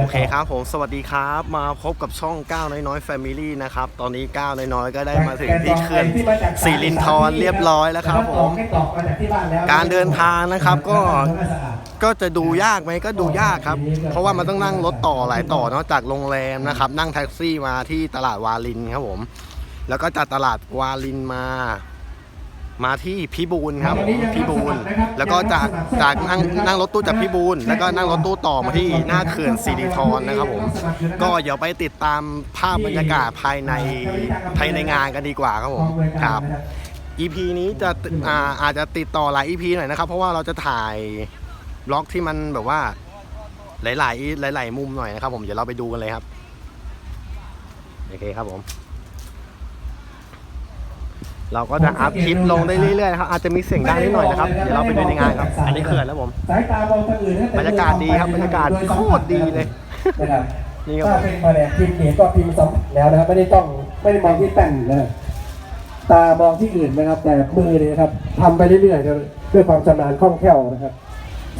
โอเคครับผมสวัสดีครับมาพบกับช่องก้าวน้อยๆ Family นะครับ ตอนนี้ก้าวน้อยๆ ก็ได้มาถึงที่เขื่อนสิรินทรเรียบร้อยแล้วครับผมให้ตอกมาจากที่บ้านแล้วการเดินทางนะครับก็ก็จะดูยากไหมก็ดูยากครับ เพราะว่ามันต้องนั่งรถต่อหลายต่อเนอกจากโรงแรมนะครับ นั่งแท็กซี่มาที่ตลาดวาลินครับผม แล้วก็จากตลาดวาลินมา มาที่พิบูลครับผมพิบูลแล้วก็จากจากนั่งนั่งรถตู้จากพิบูลแล้วก็นั่งรถตู้ต่อมาที่หน้าเขื่อนสิรินทรนะครับผมก็เดี๋ยวไปติดตามภาพบรรยากาศภายในภายในงานกันดีกว่าครับผมครับ EP นี้จะอ่าอาจจะติดต่อหลาย EP หน่อยนะครับ เพราะว่าเราจะถ่ายบล็อกที่มันแบบว่าหลาย ๆ หลาย ๆ มุมหน่อยนะครับ ผมเดี๋ยวเราไปดูกันเลยครับโอเคครับผม เราก็จะอัพคลิปลงได้เรื่อยๆนะครับอาจจะมีเสียงดังนิดหน่อยนะครับเดี๋ยวเราไปดูในงานครับ อันนี้เขื่อนแล้วผมสายตามองทางอื่นให้แต่บรรยากาศดีครับบรรยากาศโคตรดีเลยนะครับนี่ครับผถ้ามเป็นมาแดกพิมพ์เนี่ยก็พิมพ์ซ้ำแล้วนะครับไม่ได้ต้องไม่ได้มองที่แป้นนะตามองที่อื่นนะครับ แต่มือเนี่ยนะครับทำไปเรื่อยๆครับด้วยความชำนาญคล่องแคล่วนะครับ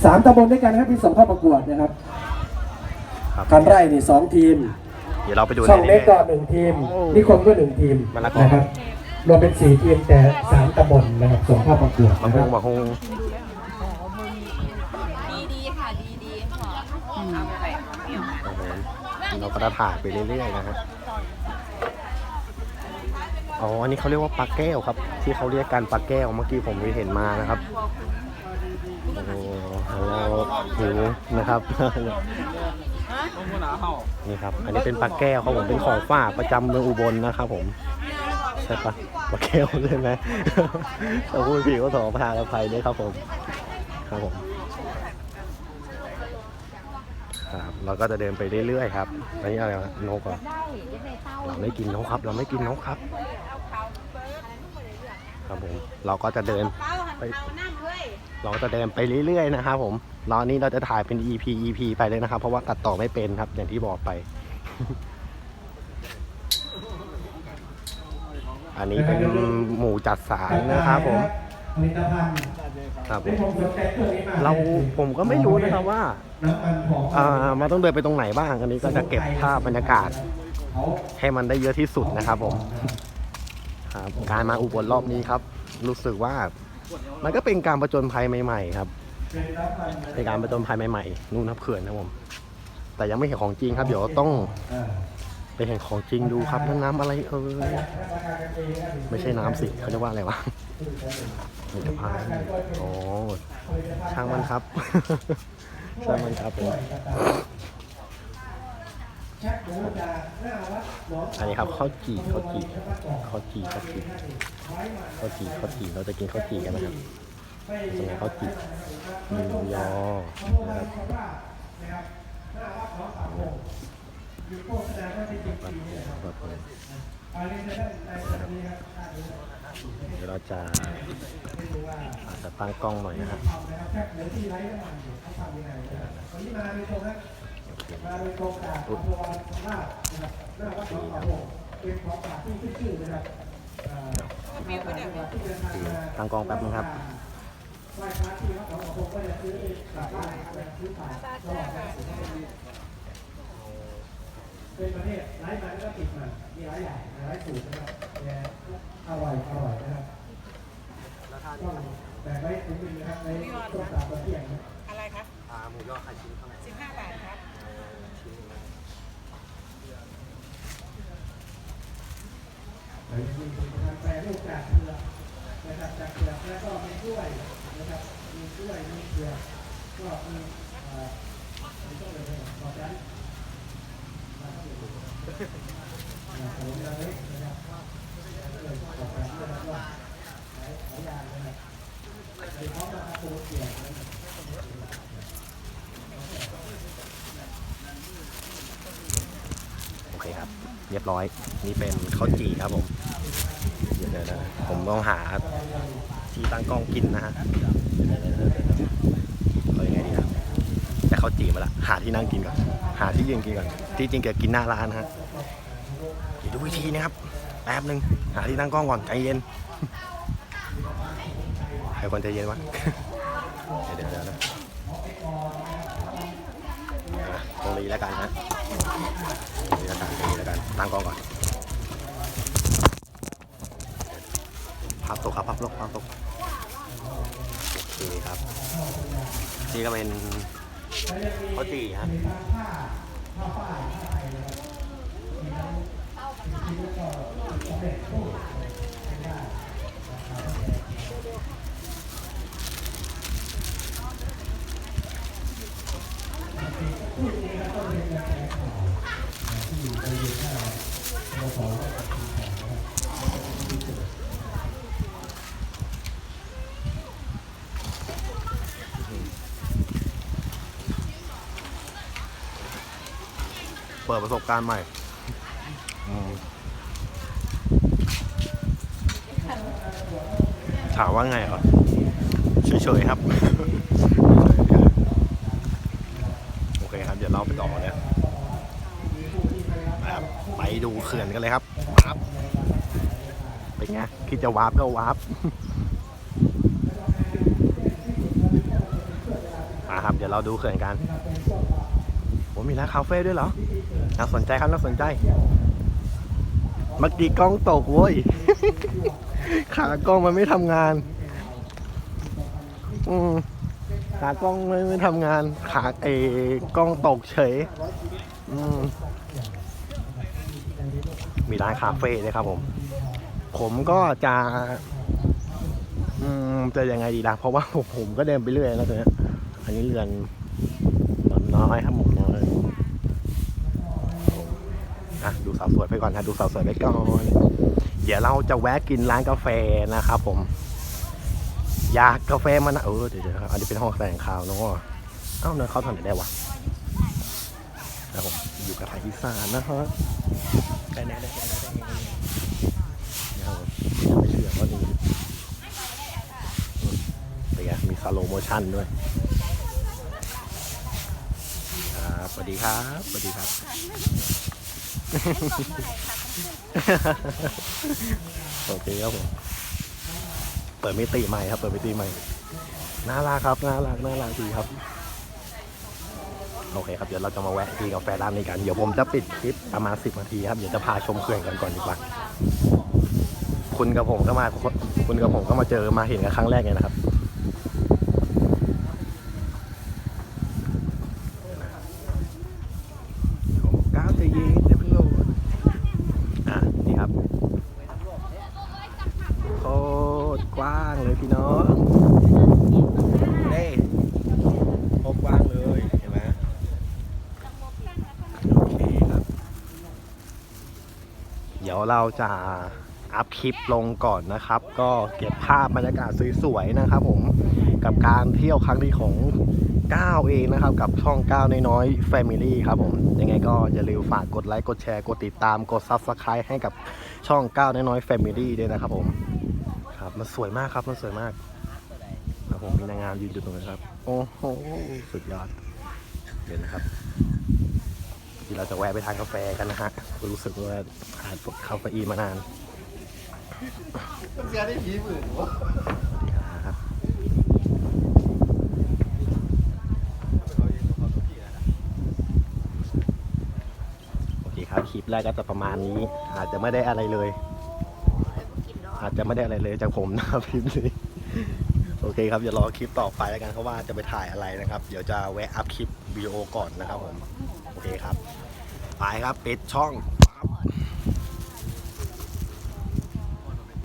สามตำบลด้วยกันนะครับที่ส่งเข้าประกวดนะครับครับการไร่นี่สองทีมเดี๋ยวเราไปดูช่องในเล็กนี้ก็หนึ่งทีมนิคมก็หนึ่งทีมมะละกอนะครับ รวมเป็นสี่ทีมแต่สามตำบลนะครับส่งเข้าประกวดมะนะฮครังบมะฮงดีดีๆค่ะดีดีๆค่ะเอาไปใส่เดี่ยวครับผมเราก็จะถ่ายไปเรื่อยๆนะครับอ๋ออันนี้เขาเรียกว่าปลาแก้วครับ ที่เขาเรียกกันปลาแก้วเมื่อกี้ผมไปเห็นมานะครับโอ้โหเราหิวนะครับ นี่ครับ อันนี้เป็นปลาแก้วครับผมเป็นของฝากประจำเมืองอุบลนะครับผม ใช่ปะปลาแก้วใช่ไหมเราพูดผิดก็ขอประทานอภัยด้วยครับผมครับผมครับเราก็จะเดินไปเรื่อยๆครับอันนี้อะไรวะนกเหรอเราไม่กินนกครับ เราไม่กินนกครับ ครับผมเราก็จะเดินไปเราจะเดินไปเรื่อยๆนะครับผมเราอันนี้เราจะถ่ายเป็น EP EP ไปเลยนะครับ เพราะว่าตัดต่อไม่เป็นครับ อย่างที่บอกไป อันนี้เป็นหมูจัดสารนะครับผมผลิตภัณฑ์ครับผที่มผมสนใจเครื่องนี้มากเราผมก็ไม่รู้นะครับว่าน้ำมันหอมอ่ามันต้องเดินไปตรงไหนบ้างอันนี้ก็จะเก็บภาพบรรยากาศเขาให้มันได้เยอะที่สุดนะครับผมครับการมาอุบลรอบนี้ครับ รู้สึกว่ามันก็เป็นการประจนภัยใหม่ ๆ ครับเป็นน้ำมันเป็นการประจนภัยใหม่ๆนู่นนับเขื่อนนะครับผมแต่ยังไม่เห็นของจริงครับ เดี๋ยวต้องอ่า ไปเห็นของจริงดูครับน้ำอะไรเออไม่ใช่น้ำสิเขาเรียกว่าอะไรวะผลิตภัณฑ์โอ้ช่างมันครับ ช่างมันครับผมอันนี้ครับข้าวจี่ข้าวจี่ข้าวจี่ข้าวจี่ข้าวจี่ข้าวจี่เราจะกินข้าวจี่กันนะครับตรงไหนข้าวจี่มีหมูยอนะครับ เดี๋ยวเราจะอาจจะตั้งกล้องหน่อยนะครับชักหมูที่ไร้น้ำมันอเครับวันนี้มาโดยตรงนะมาโดยตรงจากอำเภอวานลาดนะครับหน้าวัดหนองสามโมงเป็นของฝากที่ครับอ่ามาจากจังหวัดที่เดินทางมาตั้งกล้องแป๊บนึงครับ เป็นประเทศไร้มันก็ติดมันมีหลายอย่างหลายสูตรนะครับแต่ยอร่อยอร่อยนะครับต้องแบ่งไว้ถุงหนึงนะครับในต้นตาลตะเกียงอะไรคะหมูยอไข่ชิ้นเท่าไหร่สิบห้าบาทครับหรือมีผลิตภัณฑ์แปรรูปจากเกลือกนะครับจากเกลือกแล้วก็มีกล้วยนะครับมีกล้วยมีเกลือกก็มีอ่อมีต้นเลยนะครับต่อจากนั้นมาเข้าสู่อ่าขนมระเล็กนะครับเลยต่อจากนั้นนะครับว่าหลายหลายอย่างนะครับโดยเฉพาะราคาตัวเกี่ยวนะครับ โอ เคครับ เรียบร้อย นี่เป็นข้าวจี่ครับผมเดี๋ยวนะผมต้องหาที่ตั้งกล้องกินนะฮะเอายังไงดีครับแต่ข้าวจี่มาละหาที่นั่งกินก่อน หาที่ยืนกินก่อน ที่จริงเกิดกินหน้าร้านนะฮะเดี๋ยวดูวิธีนะครับ แป๊บหนึ่งหาที่ตั้งกล้องก่อนใจเย็นใครคนใจเย็นวะเดี๋ยวเดี๋ยวเดี๋ยวนะนี้แล้วกันฮะ นี้แล้วกันนี้แล้วกัน ตั้งกล้องก่อน ภาพตกครับภาพตกภาพตก โอเคครับ นี่ก็เป็นข้าวจี่ฮะ เปิดประสบการณ์ใหม่ถามว่าไงเหรอเฉยๆครับ โอเคครับ เดี๋ยวเราไปต่อเนี่ยไปดูเขื่อนกันเลยครับวาร์ปเป็นไงคิดจะวาร์ปก็วาร์ปอะครับ เดี๋ยวเราดูเขื่อนกัน มีร้านคาเฟ่ด้วยเหรอน่าสนใจครับน่าสนใจ เมื่อกี้กล้องตกเว้ย ขากล้องมันไม่ทำงาน อืมขากล้องไม่ไม่ทำงาน ขาเอกล้องตกเฉย อืมมีร้านคาเฟ่ด้วยครับผม ผมก็จะ อืมจะยังไงดีล่ะ เพราะว่าผมก็เดินไปเรื่อยแล้วตัวนี้อันนี้เรือนหมอนน้อยครับหมอนน้อยอะดู สาวสวยไปก่อนนะดูสาวสวยไปก่อน เดี๋ยวเราจะแวะกินร้านกาแฟนะครับผม อยากกาแฟมานะเออเดี๋ยวครับอันนี้เป็นห้องแสดงข่าวเนาะเอ้าเนินเขาทำไหนได้วะนะผมอยู่กับไทยอีสานนะฮะได้แน่ได้แน่ได้แน่นะครับยังไม่เชื่อว่านี่อืมเป็นไงมีสโลโมชั่นด้วยครับสวัสดีครับสวัสดีครับ โอเคครับผมเปิดมิติใหม่ครับ เปิดมิติใหม่น่ารักครับน่ารักน่ารักดีครับโอเคครับเดี๋ยวเราจะมาแวะกินกาแฟร้านนี้กันเดี๋ยวผมจะปิดคลิปประมาณสิบนาทีครับเดี๋ยวจะพาชมเขื่อนกันก่อนดีกว่า คุณกับผมก็มาคุณกับผมก็มาเจอมาเห็นกันครั้งแรกไงนะครับ ก้าวใจเย็นเดี๋ยวเพิ่งโหลดอะ นี่ครับ โคตรกว้างเลยพี่น้องเด้โคตรกว้างเลย เห็นไหมโอเคครับ เดี๋ยวเราจะอัพคลิปลงก่อนนะครับ ก็เก็บภาพบรรยากาศสวยๆนะครับ ผมกับการเที่ยวครั้งนี้ของก้าวเองนะครับ กับช่องก้าวน้อยๆ Family ครับผม ยังไงก็อย่าลืมฝากกดไลค์ กดแชร์ กดติดตาม กด Subscribe ให้กับช่องก้าวน้อยๆ Family ด้วยนะครับผม ครับ มันสวยมากครับ มันสวยมากครับผมมีนางงามยืนอยู่ตรงนั้ครับ โอ้โห สุดยอด เดี๋ยวนะครับ ที่เราจะแวะไปทานกาแฟกันนะฮะรู้สึกว่าขาดคาเฟอีนมานานเสียได้ผีหมื่นวะครับโอเคครับคลิปแรกก็จะประมาณนี้ อาจจะไม่ได้อะไรเลย อาจจะไม่ได้อะไรเลยจากผมนะครับคลิปนี้โอเคครับเดี๋ยวรอคลิปต่อไปแล้วกันเพราะว่าจะไปถ่ายอะไรนะครับ เดี๋ยวจะแวะอัพคลิปวิดีโอก่อนนะครับผม เคครับ ไปครับ ปิดช่อง